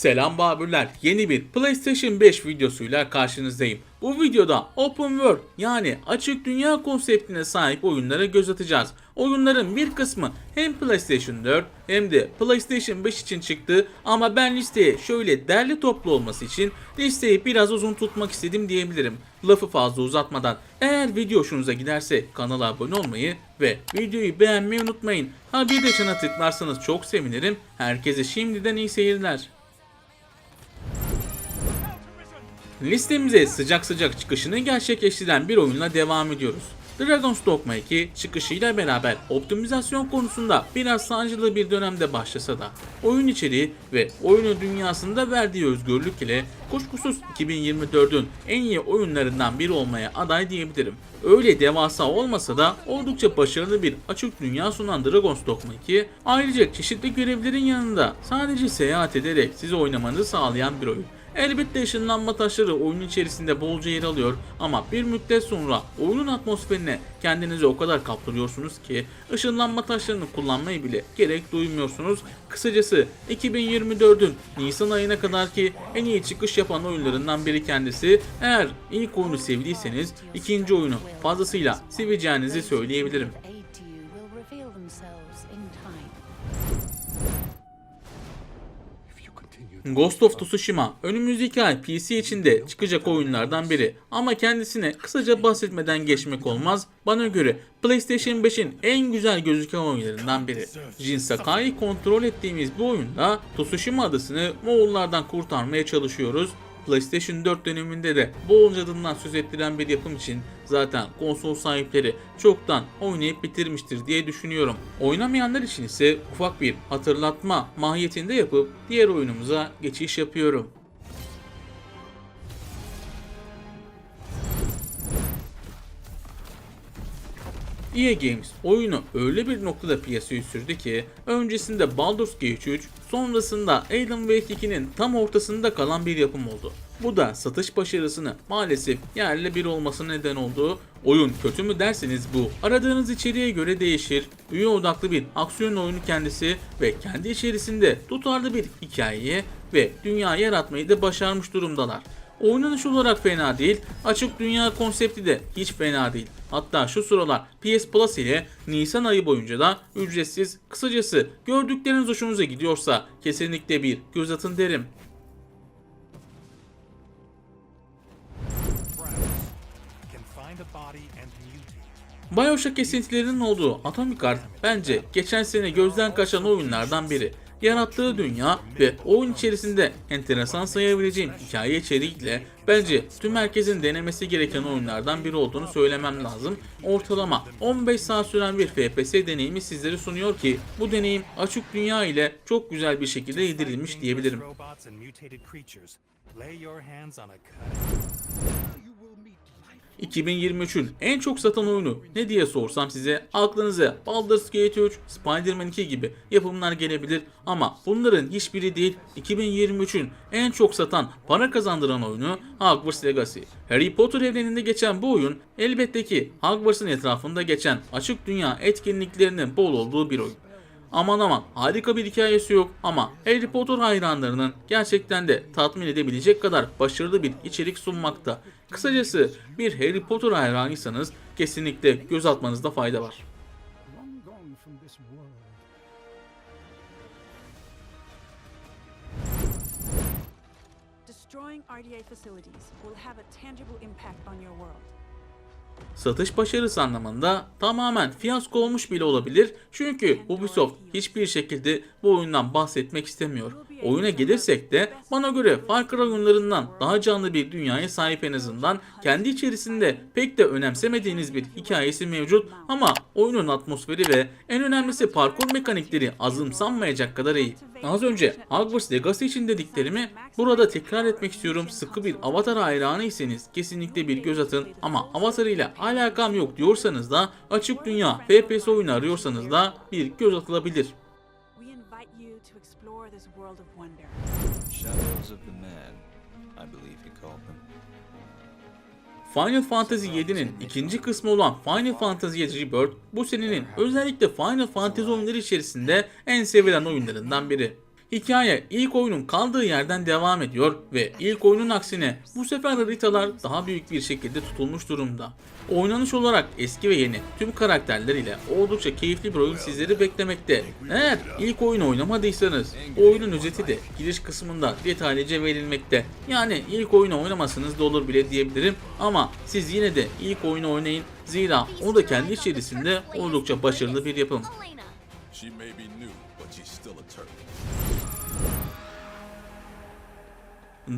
Selam Babürler. Yeni bir PlayStation 5 videosuyla karşınızdayım. Bu videoda Open World yani açık dünya konseptine sahip oyunlara göz atacağız. Oyunların bir kısmı hem PlayStation 4 hem de PlayStation 5 için çıktı ama ben listeye şöyle derli toplu olması için listeyi biraz uzun tutmak istedim diyebilirim. Lafı fazla uzatmadan eğer video hoşunuza giderse kanala abone olmayı ve videoyu beğenmeyi unutmayın. Ha bir de çana tıklarsanız çok sevinirim. Herkese şimdiden iyi seyirler. Listemize sıcak sıcak çıkışını gerçekleştiren bir oyunla devam ediyoruz. Dragon's Dogma 2 çıkışıyla beraber optimizasyon konusunda biraz sancılı bir dönemde başlasa da oyun içeriği ve oyunun dünyasında verdiği özgürlük ile kuşkusuz 2024'ün en iyi oyunlarından biri olmaya aday diyebilirim. Öyle devasa olmasa da oldukça başarılı bir açık dünya sunan Dragon's Dogma 2 ayrıca çeşitli görevlerin yanında sadece seyahat ederek sizi oynamanızı sağlayan bir oyun. Elbette ışınlanma taşları oyunun içerisinde bolca yer alıyor ama bir müddet sonra oyunun atmosferine kendinizi o kadar kaptırıyorsunuz ki ışınlanma taşlarını kullanmayı bile gerek duymuyorsunuz. Kısacası 2024'ün Nisan ayına kadar ki en iyi çıkış yapan oyunlarından biri kendisi. Eğer ilk oyunu sevdiyseniz ikinci oyunu fazlasıyla seveceğinizi söyleyebilirim. Ghost of Tsushima önümüzdeki ay PC içinde çıkacak oyunlardan biri ama kendisine kısaca bahsetmeden geçmek olmaz. Bana göre PlayStation 5'in en güzel gözüken oyunlarından biri. Jin Sakai'yi kontrol ettiğimiz bu oyunda Tsushima adasını Moğollardan kurtarmaya çalışıyoruz. PlayStation 4 döneminde de Boğul adından söz ettiren bir yapım için zaten konsol sahipleri çoktan oynayıp bitirmiştir diye düşünüyorum. Oynamayanlar için ise ufak bir hatırlatma mahiyetinde yapıp diğer oyunumuza geçiş yapıyorum. EA Games oyunu öyle bir noktada piyasaya sürdü ki öncesinde Baldur's Gate 3 sonrasında Alan Wake 2'nin tam ortasında kalan bir yapım oldu. Bu da satış başarısını maalesef yerle bir olmasına neden oldu. Oyun kötü mü derseniz bu. Aradığınız içeriğe göre değişir. Üye odaklı bir aksiyon oyunu kendisi ve kendi içerisinde tutarlı bir hikayeyi ve dünya yaratmayı da başarmış durumdalar. Oynanış olarak fena değil, açık dünya konsepti de hiç fena değil. Hatta şu sıralar PS Plus ile Nisan ayı boyunca da ücretsiz. Kısacası gördükleriniz hoşunuza gidiyorsa kesinlikle bir göz atın derim. Bioshock esintilerinin olduğu Atomic Heart bence geçen sene gözden kaçan oyunlardan biri. Yarattığı dünya ve oyun içerisinde enteresan sayabileceğim hikaye içeriğiyle bence tüm herkesin denemesi gereken oyunlardan biri olduğunu söylemem lazım. Ortalama 15 saat süren bir FPS deneyimi sizlere sunuyor ki bu deneyim açık dünya ile çok güzel bir şekilde yedirilmiş diyebilirim. 2023'ün en çok satan oyunu ne diye sorsam size aklınıza Baldur's Gate 3, Spider-Man 2 gibi yapımlar gelebilir ama bunların hiçbiri değil 2023'ün en çok satan para kazandıran oyunu Hogwarts Legacy. Harry Potter evreninde geçen bu oyun elbette ki Hogwarts'ın etrafında geçen açık dünya etkinliklerinin bol olduğu bir oyun. Aman aman harika bir hikayesi yok ama Harry Potter hayranlarının gerçekten de tatmin edebilecek kadar başarılı bir içerik sunmakta. Kısacası bir Harry Potter hayranıysanız kesinlikle göz atmanızda fayda var. Satış başarısı anlamında tamamen fiyasko olmuş bile olabilir. Çünkü Ubisoft hiçbir şekilde bu oyundan bahsetmek istemiyor. Oyuna gelirsek de bana göre Far Cry oyunlarından daha canlı bir dünyaya sahip en azından. Kendi içerisinde pek de önemsemediğiniz bir hikayesi mevcut ama oyunun atmosferi ve en önemlisi parkur mekanikleri azımsanmayacak kadar iyi. Az önce Hogwarts Legacy için dediklerimi burada tekrar etmek istiyorum. Sıkı bir Avatar hayranıysanız kesinlikle bir göz atın ama Avatar ile alakam yok diyorsanız da açık dünya FPS oyunu arıyorsanız da bir göz atılabilir. This world of wonder. Shadows of the Man, I believe he called them. Final Fantasy VII'nin ikinci kısmı olan Final Fantasy VII Rebirth bu senenin özellikle Final Fantasy oyunları içerisinde en sevilen oyunlarından biri. Hikaye ilk oyunun kaldığı yerden devam ediyor ve ilk oyunun aksine bu sefer haritalar daha büyük bir şekilde tutulmuş durumda. Oynanış olarak eski ve yeni tüm karakterler ile oldukça keyifli bir oyun sizleri beklemekte. Eğer ilk oyunu oynamadıysanız oyunun özeti de giriş kısmında detaylıca verilmekte. Yani ilk oyunu oynamasanız da olur bile diyebilirim ama siz yine de ilk oyunu oynayın zira o da kendi içerisinde oldukça başarılı bir yapım.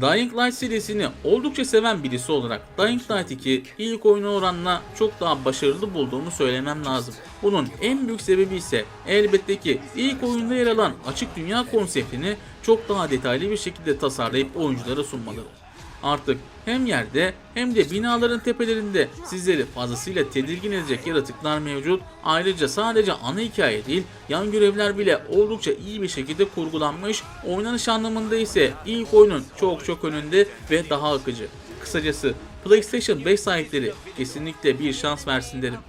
Dying Light serisini oldukça seven birisi olarak Dying Light 2 ilk oyuna oranla çok daha başarılı bulduğumu söylemem lazım. Bunun en büyük sebebi ise elbette ki ilk oyunda yer alan açık dünya konseptini çok daha detaylı bir şekilde tasarlayıp oyunculara sunmaları. Artık hem yerde hem de binaların tepelerinde sizleri fazlasıyla tedirgin edecek yaratıklar mevcut. Ayrıca sadece ana hikaye değil, yan görevler bile oldukça iyi bir şekilde kurgulanmış. Oynanış anlamında ise ilk oyunun çok çok önünde ve daha akıcı. Kısacası PlayStation 5 sahipleri kesinlikle bir şans versin derim.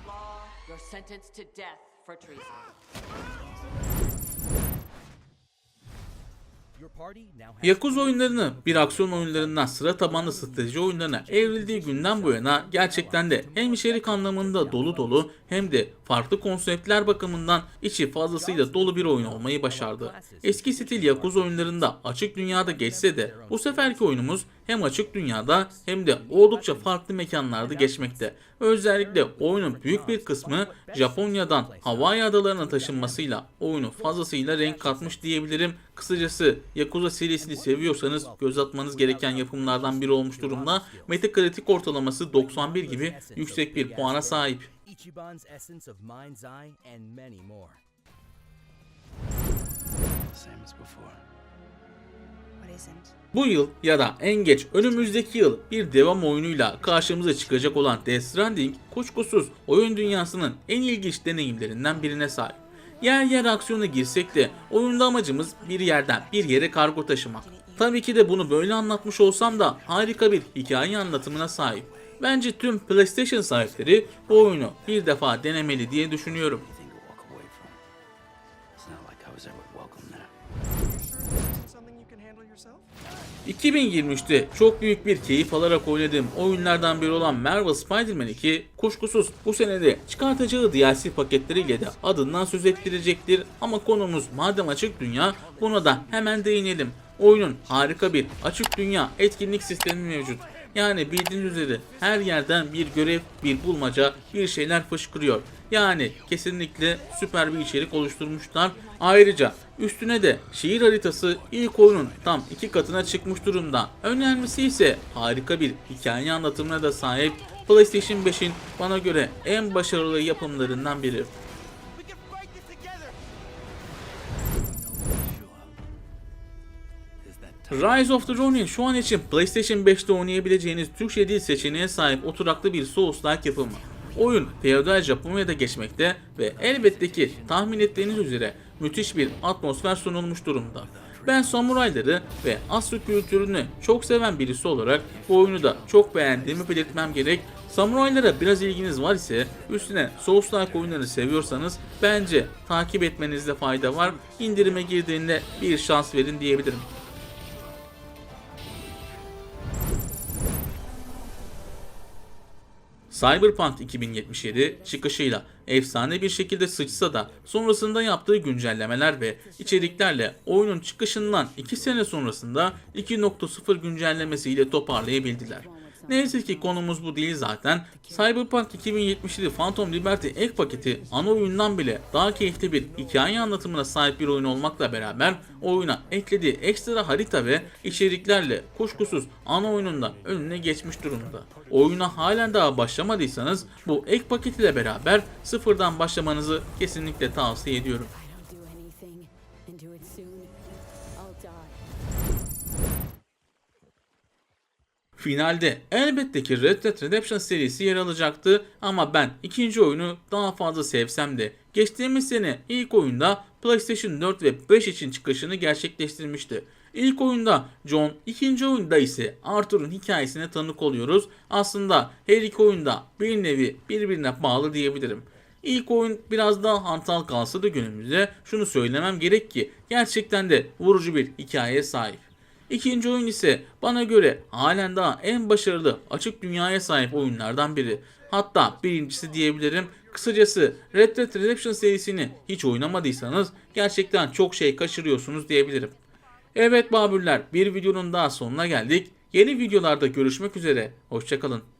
Yakuza oyunlarını bir aksiyon oyunlarından sıra tabanlı strateji oyunlarına evrildiği günden bu yana gerçekten de hem içerik anlamında dolu dolu hem de farklı konseptler bakımından içi fazlasıyla dolu bir oyun olmayı başardı. Eski stil Yakuza oyunlarında açık dünyada geçse de bu seferki oyunumuz hem açık dünyada hem de oldukça farklı mekanlarda geçmekte. Özellikle oyunun büyük bir kısmı Japonya'dan Hawaii adalarına taşınmasıyla oyunu fazlasıyla renk katmış diyebilirim. Kısacası Yakuza serisini seviyorsanız göz atmanız gereken yapımlardan biri olmuş durumda. Metacritic ortalaması 91 gibi yüksek bir puana sahip. Same as before. Bu yıl ya da en geç önümüzdeki yıl bir devam oyunuyla karşımıza çıkacak olan Death Stranding kuşkusuz oyun dünyasının en ilginç deneyimlerinden birine sahip. Yer yer aksiyona girsek de oyunda amacımız bir yerden bir yere kargo taşımak. Tabii ki de bunu böyle anlatmış olsam da harika bir hikaye anlatımına sahip. Bence tüm PlayStation sahipleri bu oyunu bir defa denemeli diye düşünüyorum. Anything to walk away from. It's not like I was ever welcome there. 2023'te çok büyük bir keyif alarak oynadığım oyunlardan biri olan Marvel Spider-Man 2 kuşkusuz bu senede çıkartacağı DLC paketleriyle de adından söz ettirecektir ama konumuz madem açık dünya buna da hemen değinelim. Oyunun harika bir açık dünya etkinlik sistemi mevcut. Yani bildiğiniz üzere her yerden bir görev, bir bulmaca, bir şeyler fışkırıyor. Yani kesinlikle süper bir içerik oluşturmuşlar. Ayrıca üstüne de şehir haritası ilk oyunun tam iki katına çıkmış durumda. Önemlisi ise harika bir hikaye anlatımına da sahip. PlayStation 5'in bana göre en başarılı yapımlarından biri. Rise of the Ronin şu an için PlayStation 5'te oynayabileceğiniz Türkçe dil seçeneğine sahip oturaklı bir Souls-like yapımı. Oyun feodal Japonya'da geçmekte ve elbette ki tahmin ettiğiniz üzere müthiş bir atmosfer sunulmuş durumda. Ben samurayları ve Asya kültürünü çok seven birisi olarak bu oyunu da çok beğendiğimi belirtmem gerek. Samuraylara biraz ilginiz var ise üstüne Souls-like oyunları seviyorsanız bence takip etmenizde fayda var. İndirime girdiğinde bir şans verin diyebilirim. Cyberpunk 2077 çıkışıyla efsane bir şekilde sıçsa da sonrasında yaptığı güncellemeler ve içeriklerle oyunun çıkışından 2 sene sonrasında 2.0 güncellemesiyle toparlayabildiler. Neyse ki konumuz bu değil zaten. Cyberpunk 2077 Phantom Liberty ek paketi ana oyundan bile daha keyifli bir hikaye anlatımına sahip bir oyun olmakla beraber oyuna eklediği ekstra harita ve içeriklerle kuşkusuz ana oyununda önüne geçmiş durumda. Oyuna halen daha başlamadıysanız bu ek paket ile beraber sıfırdan başlamanızı kesinlikle tavsiye ediyorum. Finalde elbette ki Red Dead Redemption serisi yer alacaktı ama ben ikinci oyunu daha fazla sevsem de geçtiğimiz sene ilk oyunda PlayStation 4 ve 5 için çıkışını gerçekleştirmişti. İlk oyunda John, ikinci oyunda ise Arthur'un hikayesine tanık oluyoruz. Aslında her iki oyunda bir nevi birbirine bağlı diyebilirim. İlk oyun biraz daha hantal kalsa da günümüzde şunu söylemem gerek ki gerçekten de vurucu bir hikayeye sahip. İkinci oyun ise bana göre halen daha en başarılı açık dünyaya sahip oyunlardan biri. Hatta birincisi diyebilirim. Kısacası Red Dead Redemption serisini hiç oynamadıysanız gerçekten çok şey kaçırıyorsunuz diyebilirim. Evet Babürler bir videonun daha sonuna geldik. Yeni videolarda görüşmek üzere. Hoşçakalın.